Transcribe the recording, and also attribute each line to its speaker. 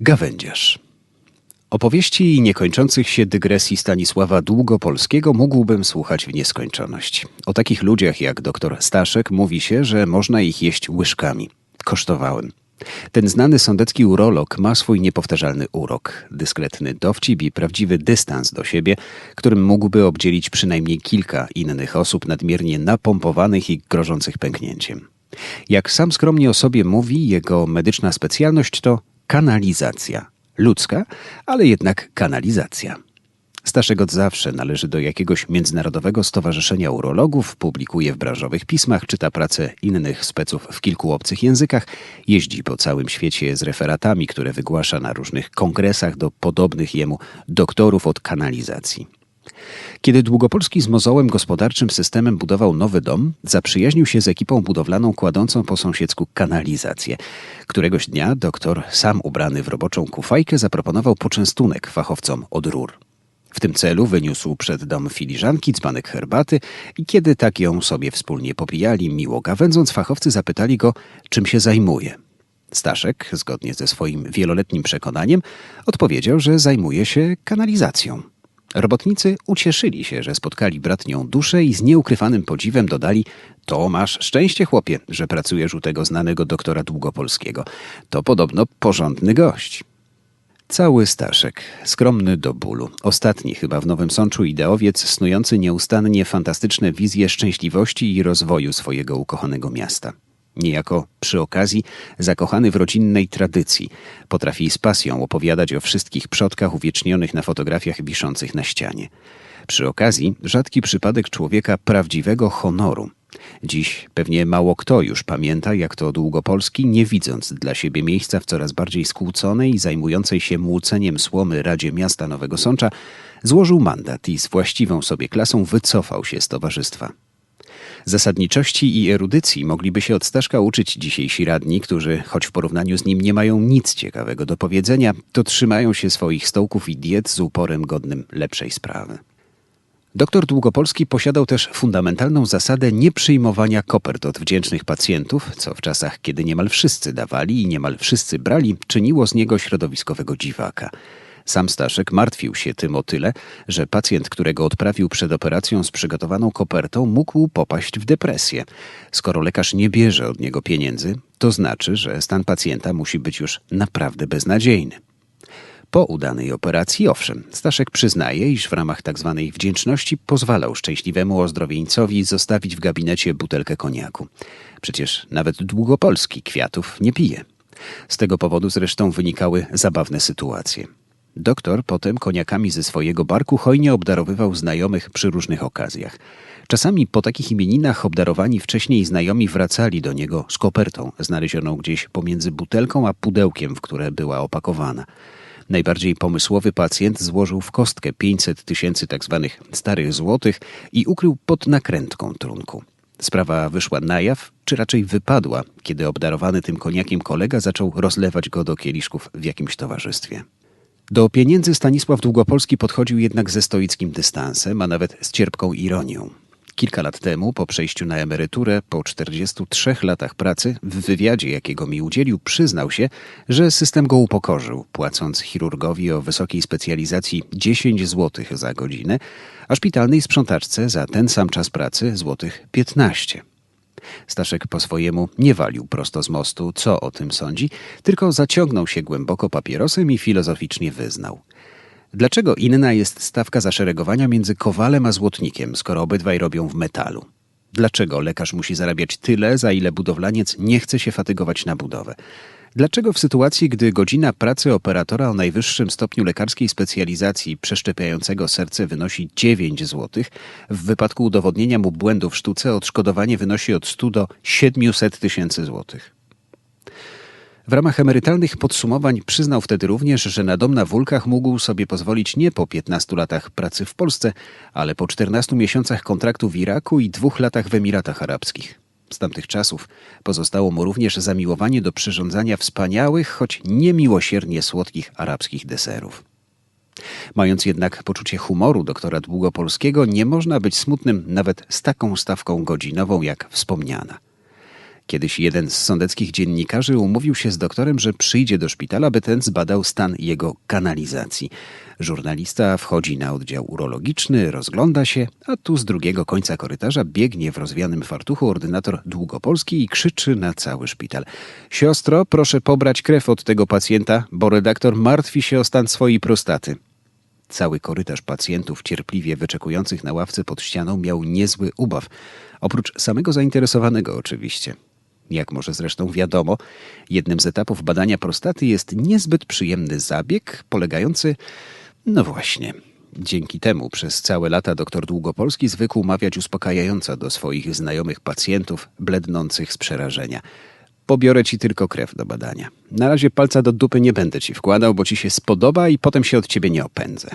Speaker 1: Gawędziarz. Opowieści i niekończących się dygresji Stanisława Długopolskiego mógłbym słuchać w nieskończoność. O takich ludziach jak dr Staszek mówi się, że można ich jeść łyżkami. Kosztowałem. Ten znany sądecki urolog ma swój niepowtarzalny urok, dyskretny dowcip i prawdziwy dystans do siebie, którym mógłby obdzielić przynajmniej kilka innych osób nadmiernie napompowanych i grożących pęknięciem. Jak sam skromnie o sobie mówi, jego medyczna specjalność to kanalizacja. Ludzka, ale jednak kanalizacja. Staszek od zawsze należy do jakiegoś międzynarodowego stowarzyszenia urologów, publikuje w branżowych pismach, czyta pracę innych speców w kilku obcych językach, jeździ po całym świecie z referatami, które wygłasza na różnych kongresach do podobnych jemu doktorów od kanalizacji. Kiedy Długopolski z mozołem gospodarczym systemem budował nowy dom, zaprzyjaźnił się z ekipą budowlaną kładącą po sąsiedzku kanalizację. Któregoś dnia doktor, sam ubrany w roboczą kufajkę, zaproponował poczęstunek fachowcom od rur. W tym celu wyniósł przed dom filiżanki, dzbanek herbaty i kiedy tak ją sobie wspólnie popijali, miło gawędząc, fachowcy zapytali go, czym się zajmuje. Staszek, zgodnie ze swoim wieloletnim przekonaniem, odpowiedział, że zajmuje się kanalizacją. Robotnicy ucieszyli się, że spotkali bratnią duszę i z nieukrywanym podziwem dodali to masz szczęście, chłopie, że pracujesz u tego znanego doktora Długopolskiego. To podobno porządny gość. Cały Staszek, skromny do bólu, ostatni chyba w Nowym Sączu ideowiec, snujący nieustannie fantastyczne wizje szczęśliwości i rozwoju swojego ukochanego miasta. Niejako przy okazji zakochany w rodzinnej tradycji, potrafi z pasją opowiadać o wszystkich przodkach uwiecznionych na fotografiach wiszących na ścianie. Przy okazji rzadki przypadek człowieka prawdziwego honoru. Dziś pewnie mało kto już pamięta, jak to Długopolski, nie widząc dla siebie miejsca w coraz bardziej skłóconej zajmującej się młóceniem słomy Radzie Miasta Nowego Sącza, złożył mandat i z właściwą sobie klasą wycofał się z towarzystwa. Zasadniczości i erudycji mogliby się od Staszka uczyć dzisiejsi radni, którzy, choć w porównaniu z nim nie mają nic ciekawego do powiedzenia, to trzymają się swoich stołków i diet z uporem godnym lepszej sprawy. Doktor Długopolski posiadał też fundamentalną zasadę nieprzyjmowania kopert od wdzięcznych pacjentów, co w czasach, kiedy niemal wszyscy dawali i niemal wszyscy brali, czyniło z niego środowiskowego dziwaka – sam Staszek martwił się tym o tyle, że pacjent, którego odprawił przed operacją z przygotowaną kopertą, mógł popaść w depresję. Skoro lekarz nie bierze od niego pieniędzy, to znaczy, że stan pacjenta musi być już naprawdę beznadziejny. Po udanej operacji, owszem, Staszek przyznaje, iż w ramach tzw. Tak wdzięczności pozwalał szczęśliwemu ozdrowieńcowi zostawić w gabinecie butelkę koniaku. Przecież nawet długopolski kwiatów nie pije. Z tego powodu zresztą wynikały zabawne sytuacje. Doktor potem koniakami ze swojego barku hojnie obdarowywał znajomych przy różnych okazjach. Czasami po takich imieninach obdarowani wcześniej znajomi wracali do niego z kopertą, znalezioną gdzieś pomiędzy butelką a pudełkiem, w które była opakowana. Najbardziej pomysłowy pacjent złożył w kostkę 500 tysięcy tzw. Tak starych złotych i ukrył pod nakrętką trunku. Sprawa wyszła na jaw, czy raczej wypadła, kiedy obdarowany tym koniakiem kolega zaczął rozlewać go do kieliszków w jakimś towarzystwie. Do pieniędzy Stanisław Długopolski podchodził jednak ze stoickim dystansem, a nawet z cierpką ironią. Kilka lat temu, po przejściu na emeryturę, po 43 latach pracy, w wywiadzie, jakiego mi udzielił, przyznał się, że system go upokorzył, płacąc chirurgowi o wysokiej specjalizacji 10 zł za godzinę, a szpitalnej sprzątaczce za ten sam czas pracy złotych 15. Staszek po swojemu nie walił prosto z mostu, co o tym sądzi, tylko zaciągnął się głęboko papierosem i filozoficznie wyznał. Dlaczego inna jest stawka zaszeregowania między kowalem a złotnikiem, skoro obydwaj robią w metalu? Dlaczego lekarz musi zarabiać tyle, za ile budowlaniec nie chce się fatygować na budowę? Dlaczego w sytuacji, gdy godzina pracy operatora o najwyższym stopniu lekarskiej specjalizacji przeszczepiającego serce wynosi 9 zł, w wypadku udowodnienia mu błędu w sztuce odszkodowanie wynosi od 100 do 700 tysięcy złotych? W ramach emerytalnych podsumowań przyznał wtedy również, że na dom na Wólkach mógł sobie pozwolić nie po 15 latach pracy w Polsce, ale po 14 miesiącach kontraktu w Iraku i dwóch latach w Emiratach Arabskich. Z tamtych czasów pozostało mu również zamiłowanie do przyrządzania wspaniałych, choć niemiłosiernie słodkich arabskich deserów. Mając jednak poczucie humoru doktora Długopolskiego, nie można być smutnym nawet z taką stawką godzinową jak wspomniana. Kiedyś jeden z sądeckich dziennikarzy umówił się z doktorem, że przyjdzie do szpitala, by ten zbadał stan jego kanalizacji. Żurnalista wchodzi na oddział urologiczny, rozgląda się, a tu z drugiego końca korytarza biegnie w rozwianym fartuchu ordynator Długopolski i krzyczy na cały szpital. Siostro, proszę pobrać krew od tego pacjenta, bo redaktor martwi się o stan swojej prostaty. Cały korytarz pacjentów cierpliwie wyczekujących na ławce pod ścianą miał niezły ubaw. Oprócz samego zainteresowanego oczywiście. Jak może zresztą wiadomo, jednym z etapów badania prostaty jest niezbyt przyjemny zabieg polegający, no właśnie, dzięki temu przez całe lata dr Długopolski zwykł mawiać uspokajająco do swoich znajomych pacjentów blednących z przerażenia. Pobiorę ci tylko krew do badania. Na razie palca do dupy nie będę ci wkładał, bo ci się spodoba i potem się od ciebie nie opędzę.